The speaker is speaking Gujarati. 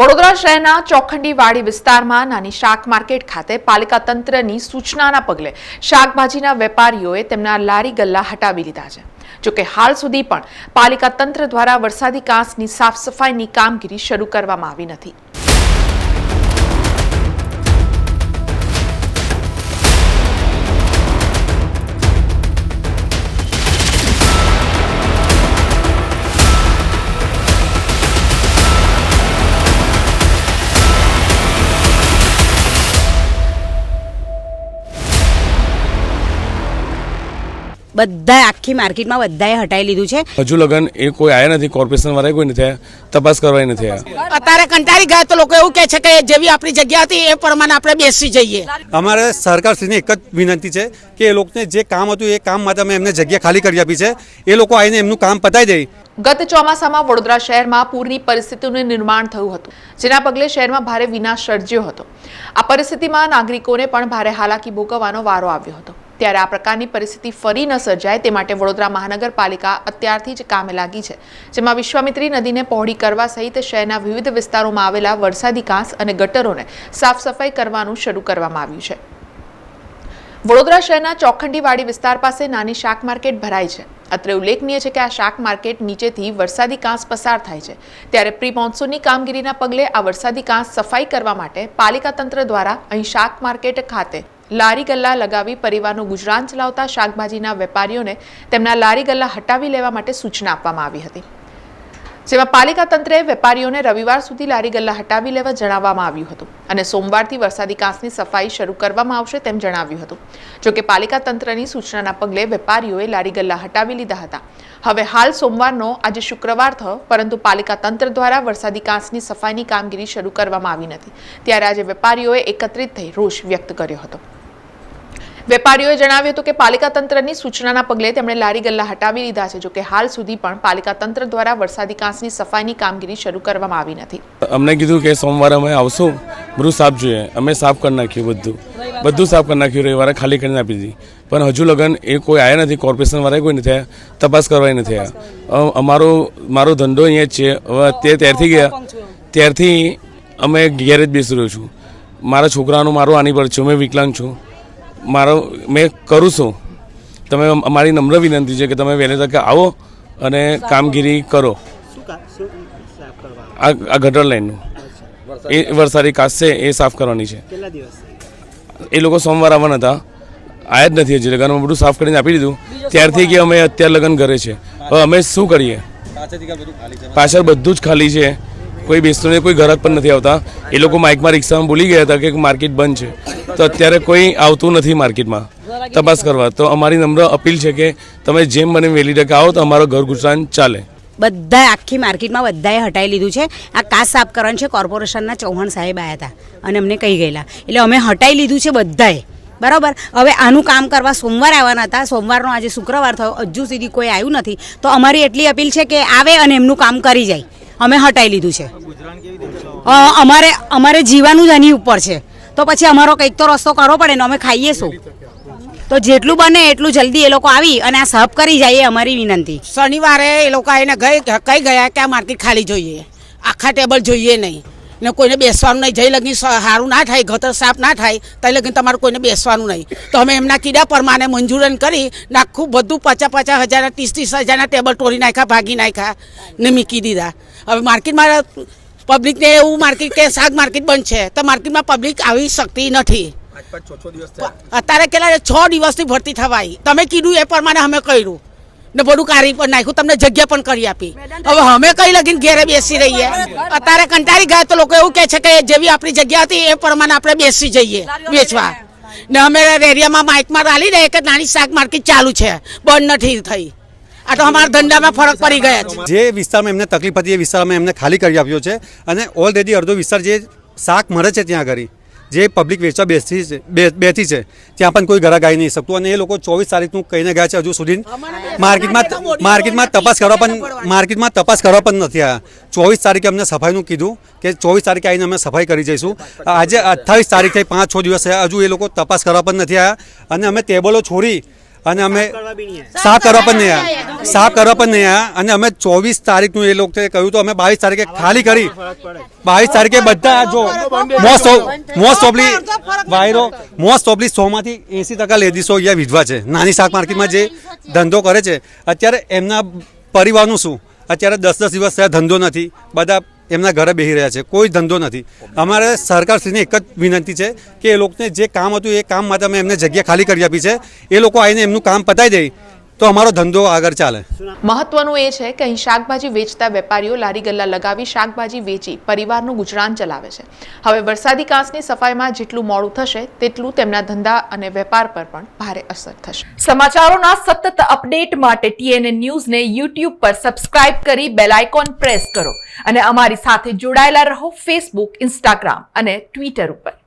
વડોદરા શહેરના ચોખંડી વાડી વિસ્તારમાં નાની શાક માર્કેટ ખાતે પાલિકા તંત્રની સૂચનાના પગલે શાકભાજીના વેપારીઓએ તેમના લારી ગલ્લા હટાવી લીધા છે. જોકે હાલ સુધી પણ પાલિકા તંત્ર દ્વારા વરસાદી કાંસની સાફ સફાઈની કામગીરી શરૂ કરવામાં આવી નથી. બધાય આખી માર્કેટમાં બધાએ હટાવી લીધું છે. હજુ લગન એ કોઈ આવ્યા નથી કોર્પોરેશન વાળા કોઈ નથી તપાસ કરવાની નથી અત્યારે કંટાળી ગયા તો લોકો એવું કહે છે કે જેવી આપણી જગ્યા હતી એ પ્રમાણે આપણે બેસી જઈએ. અમારે સરકારશ્રીને એક જ વિનંતી છે કે એ લોકોને જે કામ હતું એ કામ માટે અમે એમને જગ્યા ખાલી કરી આપી છે. એ લોકો આવીને એમનું કામ પતાવી દે. ગત ચોમાસામાં વડોદરા શહેરમાં પૂરની પરિસ્થિતિનું નિર્માણ થયું હતું જેના પગલે શહેરમાં ભારે વિનાશ સર્જ્યો હતો. આ પરિસ્થિતિમાં નાગરિકોને પણ ભારે હાલાકી ભોગવવાનો વારો આવ્યો હતો. ત્યારે આ પ્રકારની પરિસ્થિતિ ફરી ન સર્જાય, તે માટે વડોદરા મહાનગરપાલિકા અત્યારથી જ કામે લાગી છે. જેમાં વિશ્વામિત્રી નદીને પહોળી કરવા સહિત શહેરના વિવિધ વિસ્તારોમાં આવેલા વરસાદી કાંસ અને ગટરોને સાફ સફાઈ કરવાનું શરૂ કરવામાં આવ્યું છે. વડોદરા શહેરના ચોખંડીવાડી વિસ્તાર પાસે નાની શાક માર્કેટ ભરાય છે. અત્રે ઉલ્લેખનીય છે કે આ શાક માર્કેટ નીચેથી વરસાદી કાંસ પસાર થાય છે. ત્યારે પ્રી મોન્સૂનની કામગીરીના પગલે આ વરસાદી કાંસ સફાઈ કરવા માટે પાલિકા તંત્ર દ્વારા અહીં શાક માર્કેટ ખાતે લારી ગલ્લા લગાવી પરિવારનું ગુજરાન ચલાવતા શાકભાજીના વેપારીઓને તેમના લારી ગલ્લા હટાવી લેવા માટે સૂચના આપવામાં આવી હતી. જેમાં પાલિકા તંત્રે વેપારીઓને રવિવાર સુધી લારી ગલ્લા હટાવી લેવા જણાવવામાં આવ્યું હતું અને સોમવારથી વરસાદી કાંસની સફાઈ શરૂ કરવામાં આવશે તેમ જણાવ્યું હતું. જોકે પાલિકા તંત્રની સૂચનાના પગલે વેપારીઓએ લારી ગલ્લા હટાવી લીધા હતા. હવે હાલ સોમવારનો, આજે શુક્રવાર થયો, પરંતુ પાલિકા તંત્ર દ્વારા વરસાદી કાંસની સફાઈની કામગીરી શરૂ કરવામાં આવી નથી. ત્યારે આજે વેપારીઓએ એકત્રિત થઈ રોષ વ્યક્ત કર્યો હતો. વેપારીઓએ જણાવ્યું હતું કે પાલિકા તંત્રની સૂચનાના પગલે તેમણે લારી ગલ્લા હટાવી લીધા છે, જોકે હાલ સુધી પણ પાલિકા તંત્ર દ્વારા વરસાદી કાંસની સફાઈની કામગીરી શરૂ કરવામાં આવી નથી. અમને કીધું કે સોમવારે અમે આવશું, બધું સાફ જોઈએ. અમે સાફ કરી નાખ્યું બધું. બધું સાફ કરી નાખ્યું, રવિવારે ખાલી કરીને આપી દીધી. પણ હજુ લગન એ કોઈ આવ્યા નથી, કોર્પોરેશન વાળા કોઈ નથી તપાસ કરવા નથી અમારો, મારો ધંધો અહીંયા જ છે. હવે તે ત્યારથી ગયા, ત્યારથી અમે ઘેર જ બેસી રહ્યો છું. મારા છોકરાનું મારું આની પર છે મેં વિકલાંગ છું. મારો મેં કરું છું. તમે અમારી નમ્ર વિનંતી છે કે તમે વહેલી તકે આવો અને કામગીરી કરો. આ આ ગટર લાઈનનું. એ વરસાદી કાચ છે એ સાફ કરવાની છે. એ લોકો સોમવાર આવવાના હતા. આયા જ નથી હજી લગનમાં બધું સાફ કરીને આપી દીધું. ત્યારથી કે અમે અત્યારે લગ્ન ઘરે છે. હવે અમે શું કરીએ? પાછળ બધું જ ખાલી છે. કોઈ બેસતું કોઈ ઘર પણ નથી આવતા. એ લોકો માઇકમાં રિક્ષામાં ભૂલી ગયા હતા કે માર્કેટ બંધ છે. તો અત્યારે કોઈ આવતું નથી માર્કેટમાં. તપાસ કરવા. તો અમારી નમ્ર અપીલ છે કે તમે જેમ મને વહેલી તકે આવો તો અમારો ઘર ગુજરાન ચાલે. બધા આખી માર્કેટમાં બધાએ હટાવી લીધું છે. આ કાચ સાફ કરવાનું છે. કોર્પોરેશનના ચૌહાણ સાહેબ આવ્યા હતા અને અમને કહી ગયેલા. એટલે અમે હટાવી લીધું છે બધાએ. બરાબર? હવે આનું કામ કરવા સોમવાર આવવાના હતા. સોમવારનો આજે શુક્રવાર થયો. હજુ સુધી કોઈ આવ્યું નથી. તો અમારી એટલી અપીલ છે કે આવે અને એમનું કામ કરી જાય. અમે હટાવી લીધું છે. અમારે અમારે જીવાનું જ એની ઉપર છે. તો પછી અમારો કંઈક તો રસ્તો કરવો પડે ને અમે ખાઈએ શું? તો જેટલું બને એટલું જલ્દી એ લોકો આવી અને આ સાફ કરી જાય અમારી વિનંતી. શનિવારે એ લોકો આવીને ગઈ કઈ ગયા કે આ માર્કેટ ખાલી જોઈએ? આખા ટેબલ જોઈએ નહીં. ને કોઈને બેસવાનું નહીં. જઈ લગી સારું ના થાય ઘતર સાફ ના થાય ત્યાં લગી તમારે કોઈને બેસવાનું નહીં. તો અમે એમના કીડા પ્રમાણે મંજૂરન કરી ને આખું બધું પચાસ પચાસ હજારના ત્રીસ ત્રીસ હજારના ટેબલ તોડી નાખ્યા ભાગી નાખ્યા ને મૂકી દીધા. હવે માર્કેટમાં પબ્લિકને એવું માર્કેટ કે શાક માર્કેટ બંધ છે તો માર્કેટમાં પબ્લિક આવી શકતી નથી. અત્યારે કેટલા છ દિવસથી ભરતી થવાય. તમે કીધું એ પ્રમાણે અમે કર્યું. ને બધું કાઢી પણ નાખ્યું. તમને જગ્યા પણ કરી આપી. હવે અમે કઈ લગીને ઘેરે બેસી રહીએ? અત્યારે કંટાળી ગયા તો લોકો એવું કહે છે કે જેવી આપણી જગ્યા હતી એ પ્રમાણે આપણે બેસી જઈએ વેચવા. ને અમે એરિયામાં માઇકમાં રાલી રહે કે નાની શાક માર્કેટ ચાલુ છે. બંધ નથી થઈ. આ તો અમારા ધંધામાં ફરક પડી ગયા છે. જે વિસ્તારમાં એમને તકલીફ હતી એ વિસ્તારમાં એમને ખાલી કરી આપ્યો છે. અને ઓલરેડી અડધો વિસ્તાર જે શાક મળે છે ત્યાં આગળ જે પબ્લિક વેચવા બેસી છે બે- બેઠી છે ત્યાં પણ કોઈ ઘરાક આવી નહીં. શકતું અને એ લોકો ચોવીસ તારીખનું કહીને ગયા છે હજુ સુધી માર્કેટમાં માર્કેટમાં તપાસ કરવા પણ માર્કેટમાં તપાસ કરવા પણ નથી આવ્યા ચોવીસ તારીખે અમને સફાઈનું કીધું કે ચોવીસ તારીખે આવીને અમે સફાઈ કરી જઈશું. આજે અઠ્ઠાવીસ તારીખ થઈ પાંચ છ દિવસ હજુ એ લોકો તપાસ કરવા પણ નથી આવ્યા અને અમે ટેબલો છોડી અને અમે સાફ કરવા પણ નહીં આવ્યા સાફ કરવા પણ નહીં આવ્યા. અને અમે ચોવીસ તારીખનું એ લોકોએ કહ્યું તો અમે બાવીસ તારીખે ખાલી કરી. બાવીસ તારીખે બધા જો મોસ્ટ મોસ્ટ ઓફલી વાયરો મોસ્ટ ઓફલી સોમાંથી એંસી ટકા લેડીસો અહીંયા વિધવા છે. નાની શાક માર્કેટમાં જે ધંધો કરે છે. અત્યારે એમના પરિવારનું શું? અત્યારે દસ દસ દિવસ થયા ધંધો નથી. બધા એમના ઘરે બેસી રહ્યા છે. કોઈ ધંધો નથી. અમારે સરકારશ્રીને એક જ વિનંતી છે કે એ લોકોને જે કામ હતું એ કામ માટે અમે એમને જગ્યા ખાલી કરી આપી છે. એ લોકો આવીને એમનું કામ પતાવી દે. તો અમારો ધંધો આગળ ચાલે. મહત્વનું એ છે કે અહીં શાકભાજી વેચતા વેપારીઓ લારી ગલ્લા લગાવી શાકભાજી વેચી પરિવારનું ગુજરાન ચલાવે છે. હવે વરસાદી કાંસની સફાઈમાં જેટલું મોડું થશે તેટલું તેમના ધંધા અને વેપાર પર પણ ભારે અસર થશે. સમાચારોના સતત અપડેટ માટે ટીએનએ ન્યૂઝને યુટ્યુબ પર સબસ્ક્રાઇબ કરી બેલ આઇકોન પ્રેસ કરો અને અમારી સાથે જોડાયેલા રહો ફેસબુક ઇન્સ્ટાગ્રામ અને ટ્વિટર ઉપર.